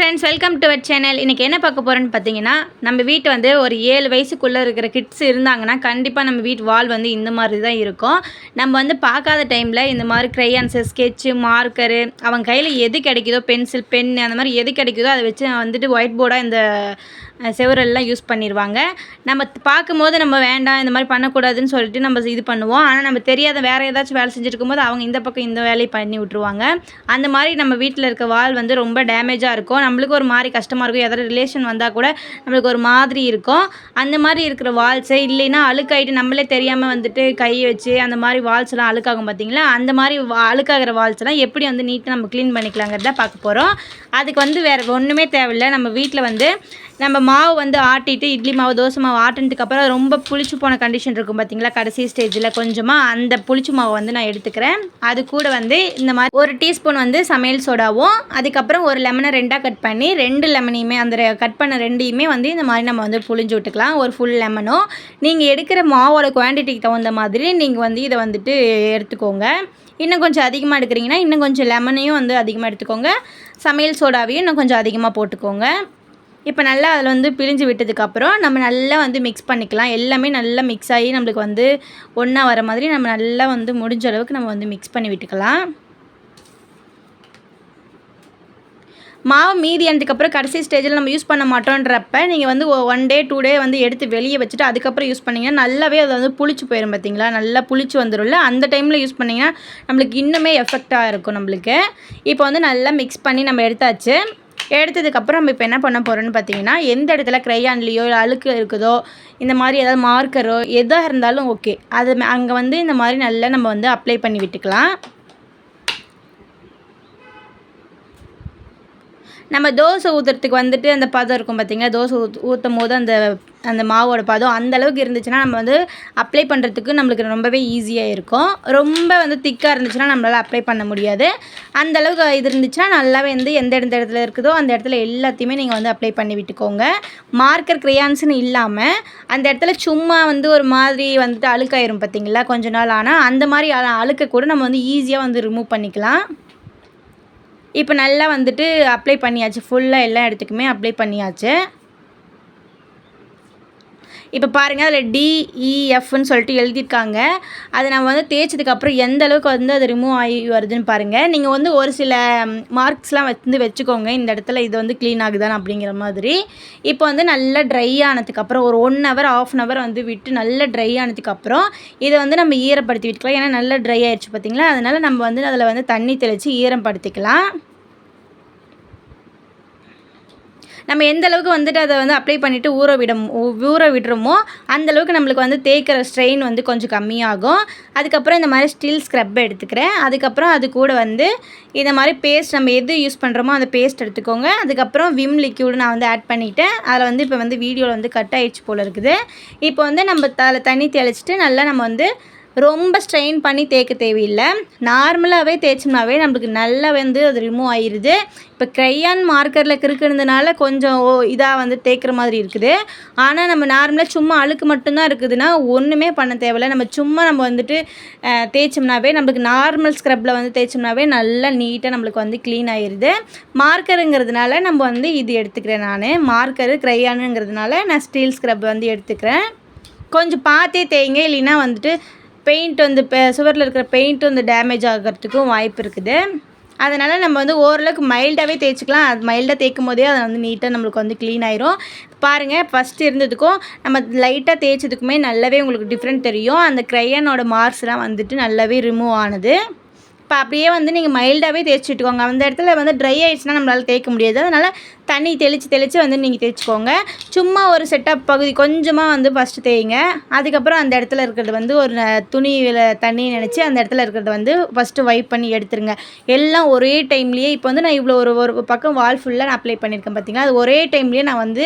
Friends welcome to our channel இன்றைக்கி என்ன பார்க்க போகிறோன்னு பார்த்தீங்கன்னா நம்ம வீட்டு வந்து ஒரு ஏழு வயசுக்குள்ளே இருக்கிற கிட்ஸ் இருந்தாங்கன்னா கண்டிப்பாக நம்ம வீட்டு வால் வந்து இந்த மாதிரி தான் இருக்கும். நம்ம வந்து பார்க்காத டைமில் இந்த மாதிரி க்ரையான்ஸு ஸ்கெட்சு மார்க்கரு அவன் கையில் எது கிடைக்குதோ பென்சில் பென் அந்த மாதிரி எது கிடைக்குதோ அதை வச்சு வந்துட்டு ஒயிட் போர்டாக இந்த செவரெல்லாம் யூஸ் பண்ணிடுவாங்க நம்ம பார்க்கும்போது நம்ம வேண்டாம் இந்த மாதிரி பண்ணக்கூடாதுன்னு சொல்லிட்டு நம்ம இது பண்ணுவோம். ஆனால் நம்ம தெரியாத வேறு ஏதாச்சும் வேலை செஞ்சுட்டு இருக்கும்போது அவங்க இந்த பக்கம் இந்த வேலையை பண்ணி விட்ருவாங்க அந்த மாதிரி நம்ம வீட்டில் இருக்க வால் வந்து ரொம்ப டேமேஜாக இருக்கும். நம்மளுக்கு ஒரு மாதிரி கஷ்டமாக இருக்கும். எதாவது ரிலேஷன் வந்தால் கூட நம்மளுக்கு ஒரு மாதிரி இருக்கும். அந்த மாதிரி இருக்கிற வால்ஸே இல்லைன்னா அழுக்காயிட்டு நம்மளே தெரியாமல் வந்துட்டு கை வச்சு அந்த மாதிரி வால்ஸ்லாம் அழுக்காகும் பார்த்தீங்களா அந்த மாதிரி வா- அழுக்காகிற வால்ஸ்லாம் எப்படி வந்து நீட்டாக நம்ம க்ளீன் பண்ணிக்கலாங்கிறத பார்க்க போகிறோம் அதுக்கு வந்து வேறு ஒன்றுமே தேவையில்லை. நம்ம வீட்டில் வந்து நம்ம மாவு வந்து ஆட்டிட்டு இட்லி மாவு தோசை மாவு ஆட்டினதுக்கப்புறம் ரொம்ப புளிச்சு போன கண்டிஷன் இருக்கும் பார்த்தீங்களா கடைசி ஸ்டேஜில் கொஞ்சமாக அந்த புளிச்சு மாவு வந்து நான் எடுத்துக்கிறேன். அது கூட வந்து இந்த மாதிரி ஒரு டீஸ்பூன் வந்து சமையல் சோடாவும் அதுக்கப்புறம் ஒரு லெமனை ரெண்டாக கட் பண்ணி ரெண்டு லெமனையுமே அந்த கட் பண்ண ரெண்டையுமே வந்து இந்த மாதிரி நம்ம வந்து புளிஞ்சு விட்டுக்கலாம். ஒரு ஃபுல் லெமனும் நீங்கள் எடுக்கிற மாவோட குவான்டிட்டிக்கு தகுந்த மாதிரி நீங்கள் வந்து இதை வந்துட்டு எடுத்துக்கோங்க. இன்னும் கொஞ்சம் அதிகமாக எடுக்கிறீங்கன்னா இன்னும் கொஞ்சம் லெமனையும் வந்து அதிகமாக எடுத்துக்கோங்க. சமையல் சோடாவையும் இன்னும் கொஞ்சம் அதிகமாக போட்டுக்கோங்க. இப்போ நல்லா அதில் வந்து பிழிஞ்சு விட்டதுக்கப்புறம் நம்ம நல்லா வந்து மிக்ஸ் பண்ணிக்கலாம். எல்லாமே நல்லா மிக்ஸ் ஆகி நம்மளுக்கு வந்து ஒன்றா வர மாதிரி நம்ம நல்லா வந்து முடிஞ்ச அளவுக்கு நம்ம வந்து மிக்ஸ் பண்ணி விட்டுக்கலாம். மாவு மீதி ஆனதுக்கப்புறம் கடைசி ஸ்டேஜில் நம்ம யூஸ் பண்ண மாட்டோன்றப்ப நீங்கள் வந்து ஒன் டே டூ டே வந்து எடுத்து வெளியே வச்சுட்டு அதுக்கப்புறம் யூஸ் பண்ணிங்கன்னா நல்லாவே அது வந்து புளிச்சு போயிடும் பார்த்தீங்களா நல்லா புளிச்சு வந்துடும்ல அந்த டைமில் யூஸ் பண்ணிங்கன்னா நம்மளுக்கு இன்னுமே எஃபெக்டாக இருக்கும் நம்மளுக்கு. இப்போ வந்து நல்லா மிக்ஸ் பண்ணி நம்ம எடுத்தாச்சு. எடுத்ததுக்கப்புறம் நம்ம இப்போ என்ன பண்ண போகிறோம்னு பார்த்தீங்கன்னா எந்த இடத்துல க்ரையான்லேயோ இல்லை அழுக்கு இருக்குதோ இந்த மாதிரி ஏதாவது மார்க்கரோ எதாக இருந்தாலும் ஓகே அது அங்கே வந்து இந்த மாதிரி நல்லா நம்ம வந்து அப்ளை பண்ணி விட்டுக்கலாம். நம்ம தோசை ஊற்றுறதுக்கு வந்துட்டு அந்த பதம் இருக்கும் பார்த்திங்களா தோசை ஊத் ஊற்றும் போது அந்த அந்த மாவோட பதம் அந்தளவுக்கு இருந்துச்சுன்னா நம்ம வந்து அப்ளை பண்ணுறதுக்கு நம்மளுக்கு ரொம்பவே ஈஸியாக இருக்கும். ரொம்ப வந்து திக்காக இருந்துச்சுன்னா நம்மளால் அப்ளை பண்ண முடியாது. அந்த அளவுக்கு இது இருந்துச்சுன்னா நல்லாவே வந்து எந்த எந்த இடத்துல இருக்குதோ அந்த இடத்துல எல்லாத்தையுமே நீங்கள் வந்து அப்ளை பண்ணி விட்டுக்கோங்க. மார்க்கர் க்ரையான்ஸ்னு இல்லாமல் அந்த இடத்துல சும்மா வந்து ஒரு மாதிரி வந்துட்டு அழுக்காயிரும் பார்த்தீங்களா கொஞ்ச நாள் ஆனால் அந்த மாதிரி அழுக்க கூட நம்ம வந்து ஈஸியாக வந்து ரிமூவ் பண்ணிக்கலாம். இப்போ நல்லா வந்துட்டு அப்ளை பண்ணியாச்சு. ஃபுல்லாக எல்லா இடத்துக்குமே அப்ளை பண்ணியாச்சு. இப்போ பாருங்கள் அதில் டிஇஎஃப்னு e, சொல்லிட்டு எழுதியிருக்காங்க. அதை நம்ம வந்து தேய்ச்சதுக்கப்புறம் எந்த அளவுக்கு வந்து அது ரிமூவ் ஆகி வருதுன்னு பாருங்கள் நீங்கள் வந்து ஒரு சில மார்க்ஸ்லாம் வந்து வச்சுக்கோங்க. இந்த இடத்துல இது வந்து க்ளீன் ஆகுதான் அப்படிங்கிற மாதிரி. இப்போ வந்து நல்லா ட்ரை ஆனதுக்கப்புறம் ஒரு one hour half an hour வந்து விட்டு நல்லா ட்ரை ஆனதுக்கப்புறம் இதை வந்து நம்ம ஈரப்படுத்தி விட்டுக்கலாம். ஏன்னா நல்லா ட்ரை ஆயிடுச்சு பார்த்தீங்களா அதனால் நம்ம வந்து அதில் வந்து தண்ணி தெளித்து ஈரப்படுத்திக்கலாம். நம்ம எந்த அளவுக்கு வந்துட்டு அதை வந்து அப்ளை பண்ணிவிட்டு ஊற விட ஊற விடுறோமோ அந்த அளவுக்கு நம்மளுக்கு வந்து தேய்க்கிற ஸ்ட்ரெயின் வந்து கொஞ்சம் கம்மியாகும். அதுக்கப்புறம் இந்த மாதிரி ஸ்டீல் ஸ்க்ரப் எடுத்துக்கிறேன். அதுக்கப்புறம் அது கூட வந்து இந்த மாதிரி பேஸ்ட் நம்ம எது யூஸ் பண்ணுறோமோ அந்த பேஸ்ட் எடுத்துக்கோங்க. அதுக்கப்புறம் விம் லிக்யூடு நான் வந்து ஆட் பண்ணிவிட்டேன் அதில் வந்து இப்போ வந்து வீடியோவில் வந்து கட் ஆயிடுச்சு போல் இருக்குது. இப்போ வந்து நம்ம அதில் தண்ணி தெளிச்சிட்டு நல்லா நம்ம வந்து ரொம்ப ஸ்ட்ரெயின் பண்ணி தேய்க்க தேவையில்லை. நார்மலாகவே தேய்ச்சோம்னாவே நம்மளுக்கு நல்லா வந்து அது ரிமூவ் ஆயிடுது இப்போ க்ரையான் மார்க்கரில் கிறுக்குனதுனால கொஞ்சம் இதாக வந்து தேய்க்கிற மாதிரி இருக்குது. ஆனால் நம்ம நார்மலாக சும்மா அழுக்கு மட்டும்தான் இருக்குதுன்னா ஒன்றுமே பண்ண தேவையில்ல. நம்ம சும்மா நம்ம வந்துட்டு தேய்ச்சோம்னாவே நம்மளுக்கு நார்மல் ஸ்க்ரப்பில் வந்து தேய்ச்சோம்னாவே நல்லா நீட்டாக நம்மளுக்கு வந்து க்ளீன் ஆயிடுது மார்க்கருங்கிறதுனால நம்ம வந்து இது எடுத்துக்கிறேன் நான். மார்க்கரு க்ரையானுங்கிறதுனால நான் ஸ்டீல் ஸ்க்ரப் வந்து எடுத்துக்கிறேன். கொஞ்சம் பார்த்தே தேய்ங்க இல்லைன்னா வந்துட்டு பெயிண்ட் வந்து இப்போ சுவரில் இருக்கிற பெயிண்ட் வந்து டேமேஜ் ஆகிறதுக்கும் வாய்ப்பு இருக்குது. அதனால் நம்ம வந்து ஓரளவுக்கு மைல்டாகவே தேய்ச்சிக்கலாம். அது மைல்டாக தேய்க்கும் போதே அதை வந்து நீட்டாக நம்மளுக்கு வந்து க்ளீன் ஆயிரும். பாருங்கள் ஃபஸ்ட்டு இருந்ததுக்கும் நம்ம லைட்டாக தேய்ச்சதுக்குமே நல்லாவே உங்களுக்கு டிஃப்ரெண்ட் தெரியும். அந்த க்ரையனோட மார்க்ஸ்லாம் வந்துட்டு நல்லாவே ரிமூவ் ஆனது. இப்போ அப்படியே வந்து நீங்கள் மைல்டாகவே தேய்ச்சி விட்டுக்கோங்க அந்த இடத்துல வந்து ட்ரை ஆயிடுச்சுன்னா நம்மளால் தேய்க்க முடியாது. அதனால் தண்ணி தெளித்து தெளித்து வந்து நீங்கள் தேய்ச்சிக்கோங்க சும்மா ஒரு செட்டப் பகுதி கொஞ்சமாக வந்து ஃபஸ்ட்டு தேய்ங்க. அதுக்கப்புறம் அந்த இடத்துல இருக்கிறது வந்து ஒரு ந- துணியில் தண்ணி நினச்சி அந்த இடத்துல இருக்கிறது வந்து ஃபஸ்ட்டு வைப் பண்ணி எடுத்துருங்க. எல்லாம் ஒரே டைம்லேயே இப்போ வந்து நான் இவ்வளோ ஒரு ஒரு பக்கம் வால் ஃபுல்லாக நான் அப்ளை பண்ணியிருக்கேன் பார்த்தீங்களா அது ஒரே டைம்லேயே நான் வந்து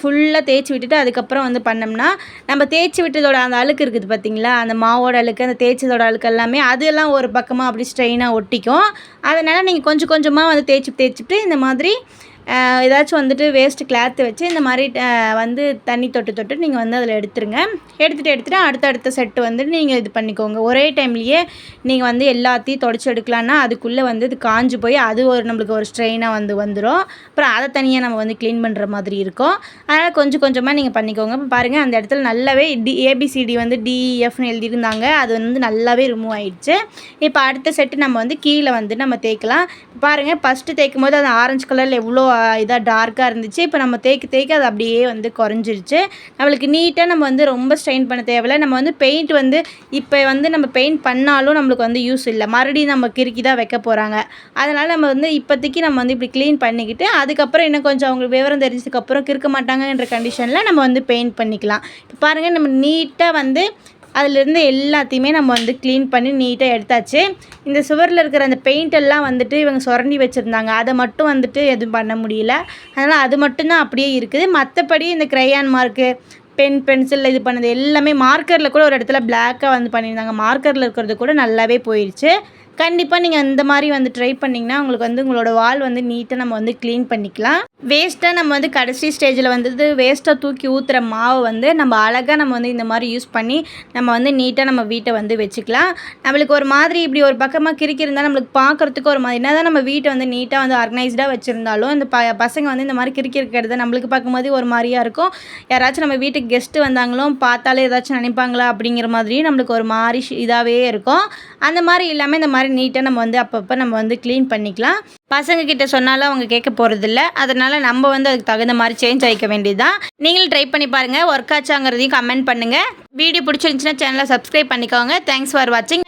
ஃபுல்லாக தேய்ச்சி விட்டுட்டு அதுக்கப்புறம் வந்து பண்ணோம்னா நம்ம தேய்ச்சி விட்டதோட அந்த அழுக்கு இருக்குது பார்த்தீங்களா அந்த மாவோட அழுக்கு அந்த தேய்ச்சதோட அழுக்கு எல்லாமே அதெல்லாம் ஒரு பக்கமாக அப்படி ஸ்ட்ரெயினாக ஒட்டிக்கும். அதனால் நீங்கள் கொஞ்சம் கொஞ்சமாக வந்து தேய்ச்சி தேய்ச்சிட்டு இந்த மாதிரி ஏதாச்சும் வந்துட்டு வேஸ்ட் கிளாத்து வச்சு இந்த மாதிரி வந்து தண்ணி தொட்டு தொட்டு நீங்கள் வந்து அதில் எடுத்துருங்க. எடுத்துகிட்டு எடுத்துகிட்டு அடுத்தடுத்த செட்டு வந்து நீங்கள் இது பண்ணிக்கோங்க. ஒரே டைம்லேயே நீங்கள் வந்து எல்லாத்தையும் தொடச்சி எடுக்கலான்னா அதுக்குள்ளே வந்து இது காஞ்சு போய் அது ஒரு நம்மளுக்கு ஒரு ஸ்ட்ரெயினாக வந்து வந்துடும் அப்புறம் அதை தனியாக நம்ம வந்து க்ளீன் பண்ணுற மாதிரி இருக்கும். அதனால் கொஞ்சம் கொஞ்சமாக நீங்கள் பண்ணிக்கோங்க. இப்போ பாருங்கள் அந்த இடத்துல நல்லாவே டி ஏபிசிடி வந்து டிஎஃப்னு e, எழுதியிருந்தாங்க. அது வந்து நல்லாவே ரிமூவ் ஆயிடுச்சு. இப்போ அடுத்த செட்டு நம்ம வந்து கீழே வந்து நம்ம தேய்க்கலாம். பாருங்கள் ஃபஸ்ட்டு தேய்க்கும் போது அது ஆரஞ்சு கலரில் எவ்வளோ இதாக டார்க்காக இருந்துச்சு. இப்போ நம்ம தேய்க்க தேய்க்க அது அப்படியே வந்து குறைஞ்சிருச்சு. நம்மளுக்கு நீட்டாக நம்ம வந்து ரொம்ப ஸ்ட்ரெயின் பண்ண தேவையில்லை. நம்ம வந்து பெயிண்ட் வந்து இப்போ வந்து நம்ம பெயிண்ட் பண்ணாலும் நம்மளுக்கு வந்து யூஸ் இல்லை. மறுபடியும் நம்ம கிறுக்கி தான் வைக்க போகிறாங்க அதனால் நம்ம வந்து இப்போதைக்கு நம்ம வந்து இப்படி க்ளீன் பண்ணிக்கிட்டு அதுக்கப்புறம் இன்னும் கொஞ்சம் அவங்களுக்கு விவரம் தெரிஞ்சதுக்கப்புறம் கிறுக்க மாட்டாங்கன்ற கண்டிஷனில் நம்ம வந்து பெயிண்ட் பண்ணிக்கலாம். இப்போ பாருங்கள் நம்ம நீட்டாக வந்து அதிலிருந்து எல்லாத்தையுமே நம்ம வந்து க்ளீன் பண்ணி நீட்டாக எடுத்தாச்சு. இந்த சுவரில் இருக்கிற அந்த பெயிண்ட் எல்லாம் வந்துட்டு இவங்க சுரண்டி வச்சுருந்தாங்க. அதை மட்டும் வந்துட்டு எதுவும் பண்ண முடியல. அதனால் அது மட்டும்தான் அப்படியே இருக்குது. மற்றபடி இந்த க்ரையான் மார்க்கு பென் பென்சில் இது பண்ணது எல்லாமே மார்க்கரில் கூட ஒரு இடத்துல பிளாக்காக வந்து பண்ணியிருந்தாங்க. மார்க்கரில் இருக்கிறது கூட நல்லாவே போயிடுச்சு கண்டிப்பாக நீங்கள் இந்த மாதிரி வந்து ட்ரை பண்ணிங்கன்னா உங்களுக்கு வந்து உங்களோட வால் வந்து நீட்டாக நம்ம வந்து க்ளீன் பண்ணிக்கலாம். வேஸ்ட்டாக நம்ம வந்து கடைசி ஸ்டேஜில் வந்து வேஸ்ட்டாக தூக்கி ஊற்றுற மாவை வந்து நம்ம அழகாக நம்ம வந்து இந்த மாதிரி யூஸ் பண்ணி நம்ம வந்து நீட்டாக நம்ம வீட்டை வந்து வச்சுக்கலாம். நம்மளுக்கு ஒரு மாதிரி இப்படி ஒரு பக்கமாக கிறுக்கிருந்தால் நம்மளுக்கு பார்க்குறதுக்கு ஒரு மாதிரி. என்ன தான் நம்ம வீட்டை வந்து நீட்டாக வந்து ஆர்கனைஸ்டாக வச்சுருந்தாலும் இந்த ப பசங்க வந்து இந்த மாதிரி கிறுக்கி இருக்கிறது நம்மளுக்கு பார்க்கும்போது ஒரு மாதிரியாக இருக்கும். யாராச்சும் நம்ம வீட்டுக்கு கெஸ்ட்டு வந்தாங்களும் பார்த்தாலே ஏதாச்சும் நினைப்பாங்களா அப்படிங்கிற மாதிரியும் நம்மளுக்கு ஒரு மாதிரி இதாகவே இருக்கும். அந்த மாதிரி இல்லாமல் இந்த மாதிரி நீட்டாக நம்ம வந்து அப்பப்போ நம்ம வந்து க்ளீன் பண்ணிக்கலாம். பசங்க கிட்ட சொன்னாலும் அவங்க கேட்க போகிறதில்ல அதனால் நம்ம வந்து அதுக்கு தகுந்த மாதிரி சேஞ்ச் ஆகிக்க வேண்டியதுதான். நீங்களும் ட்ரை பண்ணி பாருங்கள் ஒர்க் ஆச்சாங்கிறதையும் கமெண்ட் பண்ணுங்கள் வீடியோ பிடிச்சிருந்துச்சுன்னா சேனலை சப்ஸ்கிரைப் பண்ணிக்கோங்க. தேங்க்ஸ் ஃபார் வாட்சிங்